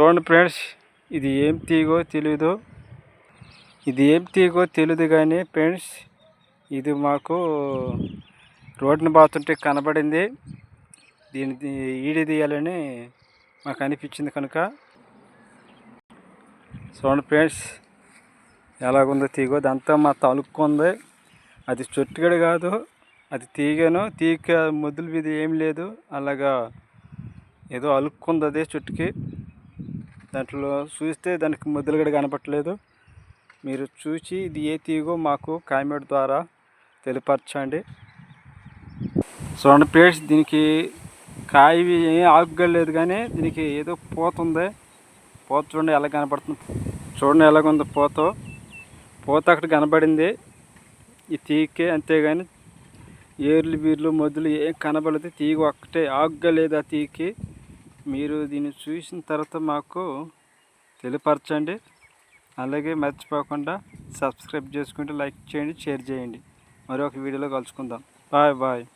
చూడండి ఫ్రెండ్స్ ఇది ఏం తీగో తెలీదు. ఇది ఏం తీగో తెలియదు కానీ ఫ్రెండ్స్ ఇది మాకు రోడ్డుని బాతుంటే కనబడింది. దీని ఈడి తీయాలని మాకు అనిపించింది కనుక. చూడండి ఫ్రెండ్స్ ఎలాగుందో తీగో. అదంతా మా తలుక్కు ఉంది. అది చెట్టుగడ కాదు అది తీగాను. తీగ మొదలు మీద ఏం లేదు. అలాగా ఏదో అలుక్కుంది అదే చెట్టుకి. దాంట్లో చూస్తే దానికి మొదలుగడ కనపట్లేదు మీరు చూసి ఇది ఏ తీగో మాకు కామెంట్ ద్వారా తెలియపరచండి. చూడండి ఫ్రెండ్స్ దీనికి కాయ ఏం ఆకుగలేదు కానీ దీనికి ఏదో పోతుంది పోత చూడండి ఎలా కనపడుతుంది. చూడండి ఎలాగుంది పోత. పోత అక్కడ కనబడింది. ఈ తీగకే అంతేగాని ఏర్లు బీర్లు మొద్దులు ఏం కనబడలేదు. తీగ ఒక్కటే ఆగలేదు ఆ తీగకి. మీరు దీన్ని చూసిన తర్వాత మాకు తెలియపరచండి. అలాగే మర్చిపోకుండా సబ్స్క్రైబ్ చేసుకుంటే లైక్ చేయండి షేర్ చేయండి. మరొక వీడియోలో కలుసుకుందాం. Bye bye.